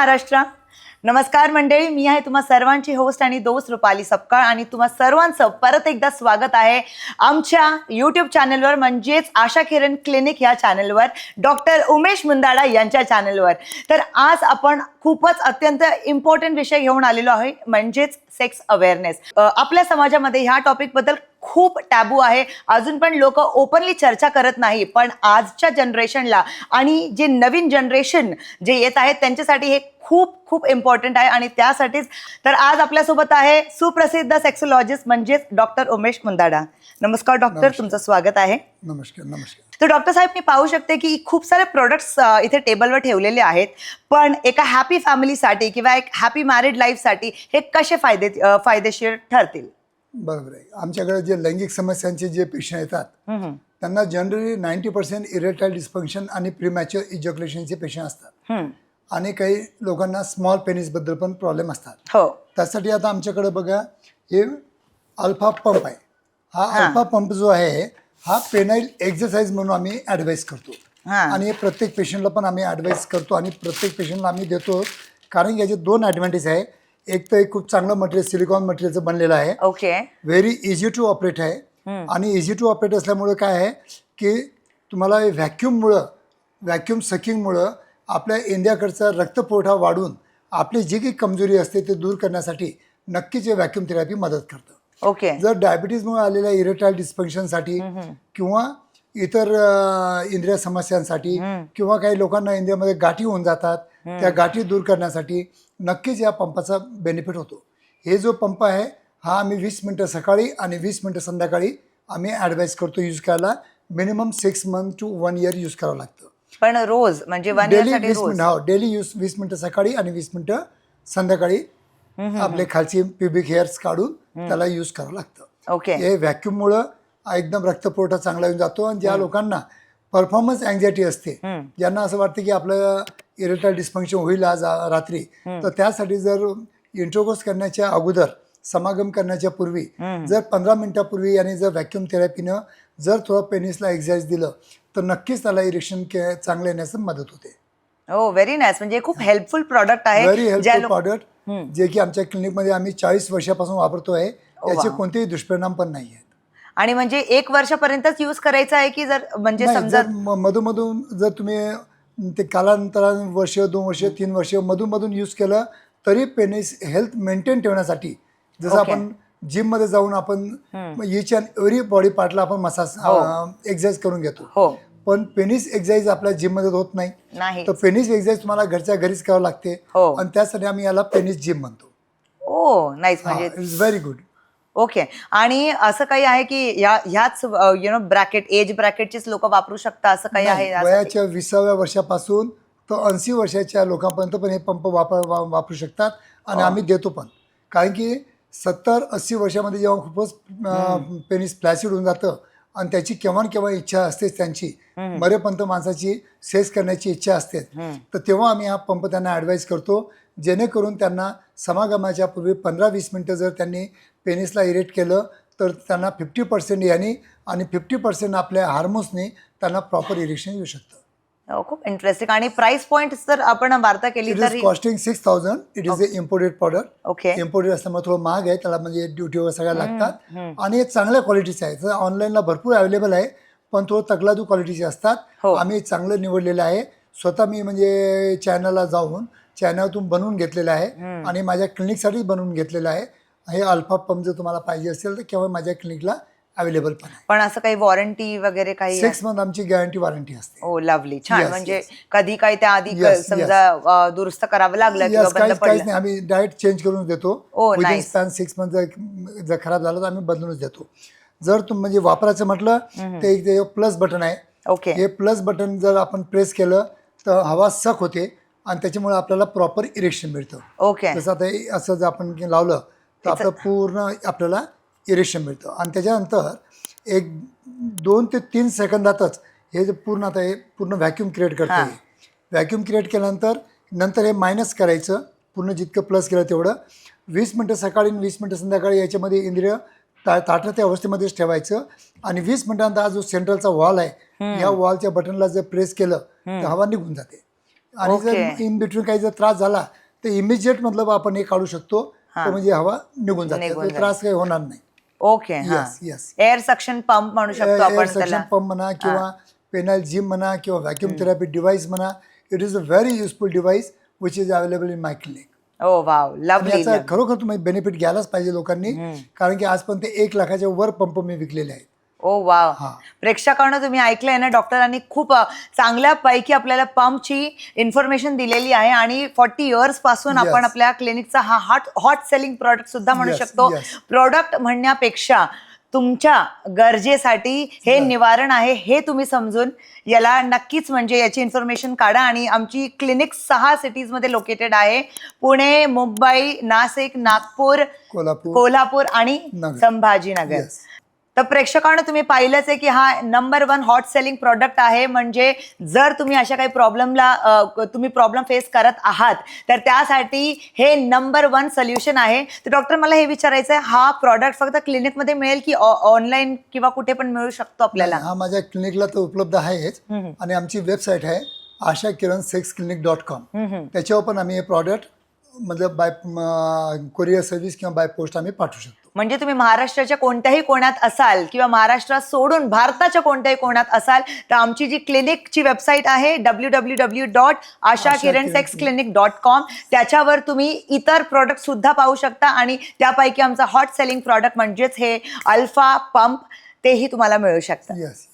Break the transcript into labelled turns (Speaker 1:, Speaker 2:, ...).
Speaker 1: महाराष्ट्र. नमस्कार मंडळी मी आहे तुम्हा सर्वांची होस्ट आणि दोस्त रुपाली सपकाळ आणि तुम्हा सर्वांचं परत एकदा स्वागत आहे आमच्या यूट्यूब चॅनलवर म्हणजेच आशा किरण क्लिनिक या चॅनलवर डॉक्टर उमेश मुंदाडा यांच्या चॅनलवर तर आज आपण खूपच अत्यंत इम्पॉर्टंट विषय घेऊन आलेलो आहे म्हणजेच सेक्स अवेअरनेस आपल्या समाजामध्ये ह्या टॉपिकबद्दल खूप टॅबू आहे. अजून पण लोक ओपनली चर्चा करत नाही पण आजच्या जनरेशनला आणि जे नवीन जनरेशन जे येत आहेत त्यांच्यासाठी हे खूप खूप इम्पॉर्टंट आहे आणि त्यासाठीच तर आज आपल्यासोबत आहे सुप्रसिद्ध सेक्सोलॉजिस्ट म्हणजेच डॉक्टर उमेश मुंदाडा नमस्कार डॉक्टर. तुमचं स्वागत आहे
Speaker 2: नमस्कार नमस्कार
Speaker 1: तर डॉक्टर साहेब मी पाहू शकते की खूप सारे प्रोडक्ट्स इथे टेबलवर ठेवलेले आहेत पण एका हॅपी फॅमिलीसाठी किंवा एक हॅपी मॅरिड लाईफसाठी हे कसे फायदे फायदेशीर ठरतील
Speaker 2: बरोबर आहे आमच्याकडे जे लैंगिक समस्यांचे जे पेशंट येतात. त्यांना generally ninety percent erectile dysfunction आणि प्रिमॅच्युअर इजोक्युलेशनचे पेशंट असतात. आणि काही लोकांना स्मॉल पेनिसबद्दल पण प्रॉब्लेम असतात.
Speaker 1: हो.
Speaker 2: त्यासाठी आता आमच्याकडे बघा हे अल्फा पंप आहे. हा. अल्फा पंप जो आहे हा पेनाईल एक्झरसाइज म्हणून आम्ही ॲडवाईस करतो. आणि हे प्रत्येक पेशंटला पण आम्ही ॲडवाईस करतो आणि प्रत्येक पेशंटला आम्ही देतो. कारण याचे दोन ॲडव्हान्टेज आहे. एक तर एक खूप चांगलं मटेरियल सिलिकॉन मटेरियलचं बनलेलं आहे.
Speaker 1: Okay
Speaker 2: very easy to operate आहे. आणि इझी टू ऑपरेट असल्यामुळं काय आहे की तुम्हाला व्हॅक्यूममुळं व्हॅक्यूम सकिंगमुळं आपल्या इंडियाकडचा रक्तपुरवठा वाढून आपली जी काही कमजोरी असते ते दूर करण्यासाठी नक्कीच हे व्हॅक्यूम थेरपी मदत करतं.
Speaker 1: ओके.
Speaker 2: जर डायबिटीजमुळे आलेल्या इरेटाईल डिस्फंक्शनसाठी किंवा इतर इंद्रिय समस्यांसाठी किंवा काही लोकांना इंडियामध्ये गाठी होऊन जातात त्या गाठी दूर करण्यासाठी नक्कीच या पंपाचा बेनिफिट होतो. हे जो पंप आहे हा आम्ही वीस मिनटं सकाळी आणि वीस मिनटं संध्याकाळी आम्ही ॲडवाईस करतो यूज करायला. Minimum six month to one year use करावं लागतं.
Speaker 1: पण रोज म्हणजे वन
Speaker 2: डेली वीस मिनिटं हो डेली यूज वीस मिनिटं सकाळी आणि वीस मिनिटं संध्याकाळी आपले खालची प्युबिक हेअर्स काढून त्याला यूज करावं लागतं.
Speaker 1: ओके.
Speaker 2: हे व्हॅक्यूममुळं एकदम रक्तपुरवठा चांगला येऊन जातो आणि ज्या लोकांना परफॉर्मन्स अँझायटी असते. ज्यांना असं वाटतं की आपलं इरेटाईल डिस्फंक्शन होईल आज रात्री तर त्यासाठी जर इंट्रोकोर्स करण्याच्या अगोदर समागम करण्याच्या पूर्वी जर पंधरा मिनिटापूर्वी आणि जर व्हॅक्यूम थेरपीनं जर थोडं पेनिसला एक्झरसाइज दिलं तर नक्कीच त्याला इरेक्शन के चांगलं येण्यास मदत होते
Speaker 1: हो व्हेरी नाईस म्हणजे खूप हेल्पफुल प्रॉडक्ट
Speaker 2: व्हेरी
Speaker 1: आहे ज्या
Speaker 2: हेल्पफुल प्रॉडक्ट. जे की आमच्या क्लिनिकमध्ये आम्ही चाळीस वर्षापासून वापरतो आहे त्याचे. कोणतेही दुष्परिणाम पण नाही आहेत
Speaker 1: आणि म्हणजे एक वर्षापर्यंतच युज करायचा आहे की जर म्हणजे समजा
Speaker 2: जर म- मधूनमधून जर तुम्ही ते कालांतराने वर्ष दोन वर्ष तीन वर्ष मधूनमधून यूज केलं तरी पेनिस हेल्थ मेंटेन ठेवण्यासाठी जसं. आपण जिममध्ये जाऊन आपण इच अँड एव्हरी बॉडी पार्टला आपण मसाज
Speaker 1: हो.
Speaker 2: एक्सरसाइज करून घेतो.
Speaker 1: हो.
Speaker 2: पण पेनिस एक्सरसाइज आपल्या जिममध्ये होत नाही.
Speaker 1: नाही.
Speaker 2: तर पेनिस एक्सरसाइज तुम्हाला घरच्या घरीच करावं लागते.
Speaker 1: हो.
Speaker 2: आणि त्यासाठी आम्ही याला पेनिस जिम म्हणतो.
Speaker 1: ओ नाईस म्हणजे
Speaker 2: इट्स व्हेरी गुड
Speaker 1: ओके आणि असं काही आहे की या ह्याच यु नो ब्रॅकेट एज ब्रॅकेटचीच लोक वापरू शकता? असं काही आहे यासाठी?
Speaker 2: वयाच्या विसाव्या वर्षापासून तर ऐंशी वर्षाच्या लोकांपर्यंत पण हे पंप वापर वा- वापरू शकतात. आणि आम्ही देतो पण. कारण की सत्तर अस्सी वर्षामध्ये जेव्हा खूपच पेनिस फ्लॅसिड होऊन जातं आणि त्याची केव्हा केव्हा इच्छा असतेच त्यांची. मरेपर्यंत माणसाची सेस करण्याची इच्छा असते तर तेव्हा आम्ही हा पंप त्यांना ॲडवाईस करतो जेणेकरून त्यांना समागमाच्या पूर्वी पंधरा वीस मिनटं जर त्यांनी पेनिसला इरेट केलं तर त्यांना फिफ्टी पर्सेंट याने आणि फिफ्टी पर्सेंट आपल्या हार्मोन्सने त्यांना प्रॉपर इरेक्शन येऊ शकतं.
Speaker 1: खूप इंटरेस्टिंग आणि प्राइस पॉइंट जर आपण वार्ता केली तर
Speaker 2: costing six thousand it is a imported product
Speaker 1: okay
Speaker 2: imported असल्यामुळे थोडं महाग आहे. त्याला म्हणजे ड्युटीवर सगळ्या लागतात. आणि हे चांगल्या क्वालिटीचे आहे तर ऑनलाईनला भरपूर अवेलेबल आहे पण थोडं तगलादू क्वालिटीचे असतात.
Speaker 1: हो.
Speaker 2: आम्ही चांगलं निवडलेलं आहे. स्वतः मी म्हणजे चायनाला जाऊन चायनातून बनवून घेतलेलं आहे. आणि माझ्या क्लिनिकसाठी बनवून घेतलेलं आहे. हे अल्फा पंप जर तुम्हाला पाहिजे असेल तर केव्हा माझ्या क्लिनिकला अवेलेबल पण आहे.
Speaker 1: पण असं काही वॉरंटी वगैरे काही
Speaker 2: सिक्स मंथ आमची गॅरंटी वॉरंटी असते.
Speaker 1: ओ लवली छान.
Speaker 2: Yes,
Speaker 1: म्हणजे
Speaker 2: yes.
Speaker 1: कधी काही त्या आधी
Speaker 2: Yes, yes.
Speaker 1: समजा अ, दुरुस्त करावं लागलं किंवा
Speaker 2: Yes,
Speaker 1: बंद
Speaker 2: काहीच काहीच
Speaker 1: पडलं.
Speaker 2: नाही. आम्ही डायरेक्ट चेंज करून देतो.
Speaker 1: Oh,
Speaker 2: within
Speaker 1: nice.
Speaker 2: Span six month जर जर खराब झालं तर आम्ही बदलूनच देतो. जर तुम म्हणजे वापरायचं म्हटलं ते एक ते प्लस बटन आहे.
Speaker 1: ओके
Speaker 2: हे प्लस बटन जर आपण प्रेस केलं तर हवा सक होते आणि त्याच्यामुळे आपल्याला प्रॉपर इरेक्शन मिळतं.
Speaker 1: ओके
Speaker 2: जसं आता हे असं जर आपण लावलं तर आपलं पूर्ण आपल्याला इरेक्शन मिळतं. आणि त्याच्यानंतर एक दोन ते तीन सेकंदातच हे जे पूर्ण आता हे पूर्ण व्हॅक्यूम क्रिएट करतं व्हॅक्यूम क्रिएट केल्यानंतर नंतर हे मायनस करायचं. पूर्ण जितकं प्लस केलं तेवढं. वीस मिनटं सकाळी आणि वीस मिनटं संध्याकाळी याच्यामध्ये इंद्रिय ता ताटं त्या अवस्थेमध्येच ठेवायचं. आणि वीस मिनिटांनंतर हा जो सेंट्रलचा वॉल आहे या वॉलच्या बटनला जर प्रेस केलं तर हवा निघून जाते. आणि जर. इन बिटवीन काही जर त्रास झाला तर इमिजिएट मतलब आपण हे काढू शकतो. म्हणजे हवा निघून जाते. त्रास काही होणार नाही.
Speaker 1: ओके हा.
Speaker 2: Yes yes
Speaker 1: air suction pump म्हणू शकतो आपण
Speaker 2: सक्शन
Speaker 1: त्याला.
Speaker 2: पंप म्हणा किंवा पेनाल जिम म्हणा किंवा व्हॅक्युम थेरपी डिव्हाइस म्हणा it is a very useful device which is available in my clinic
Speaker 1: oh wow
Speaker 2: आणि
Speaker 1: लवली
Speaker 2: याचा खरोखर तुम्ही बेनिफिट घ्यायलाच पाहिजे लोकांनी कारण की आजपर्यंत एक लाखाच्या वर पंप मी विकलेले आहेत.
Speaker 1: ओ वाव
Speaker 2: हा.
Speaker 1: प्रेक्षकांना तुम्ही ऐकलंय ना डॉक्टरांनी खूप अ, चांगल्यापैकी आपल्याला पंपची इन्फॉर्मेशन दिलेली आहे आणि फॉर्टी इयर्सपासून
Speaker 2: Yes.
Speaker 1: आपण आपल्या क्लिनिकचा हा हॉट हॉट सेलिंग प्रॉडक्ट सुद्धा म्हणू
Speaker 2: Yes,
Speaker 1: शकतो
Speaker 2: yes.
Speaker 1: प्रोडक्ट म्हणण्यापेक्षा तुमच्या गरजेसाठी हे निवारण आहे हे तुम्ही समजून याला नक्कीच म्हणजे याची इन्फॉर्मेशन काढा आणि आमची क्लिनिक सहा सिटीजमध्ये लोकेटेड आहे पुणे मुंबई नाशिक नागपूर
Speaker 2: कोल्हापूर
Speaker 1: कोल्हापूर आणि
Speaker 2: नगर.
Speaker 1: संभाजीनगर
Speaker 2: Yes.
Speaker 1: तर प्रेक्षकांना तुम्ही पाहिलंच आहे की हा number one hot selling product आहे. म्हणजे जर तुम्ही अशा काही प्रॉब्लेमला तुम्ही प्रॉब्लेम फेस करत आहात तर त्यासाठी हे नंबर वन सोल्युशन आहे. तर डॉक्टर मला हे विचारायचं आहे हा प्रॉडक्ट फक्त क्लिनिकमध्ये मिळेल की ऑनलाईन किंवा कुठे पण मिळू शकतो आपल्याला?
Speaker 2: हा माझ्या क्लिनिकला तर उपलब्ध आहेच. आणि आमची वेबसाईट आहे Asha Kiran sex clinic dot com. त्याच्यावर पण आम्ही हे प्रॉडक्ट मतलब बाय कोरिअर सर्व्हिस किंवा बाय पोस्ट आम्ही पाठवू शकतो.
Speaker 1: म्हणजे तुम्ही महाराष्ट्राच्या कोणत्याही कोण्यात असाल किंवा महाराष्ट्रात सोडून भारताच्या कोणत्याही कोण्यात असाल तर आमची जी क्लिनिकची वेबसाईट आहे W W W dot Asha Kiran sex clinic dot com त्याच्यावर तुम्ही इतर प्रोडक्ट सुद्धा पाहू शकता आणि त्यापैकी आमचा हॉट सेलिंग प्रॉडक्ट म्हणजेच हे अल्फा पंप तेही तुम्हाला मिळू शकतं.
Speaker 2: येस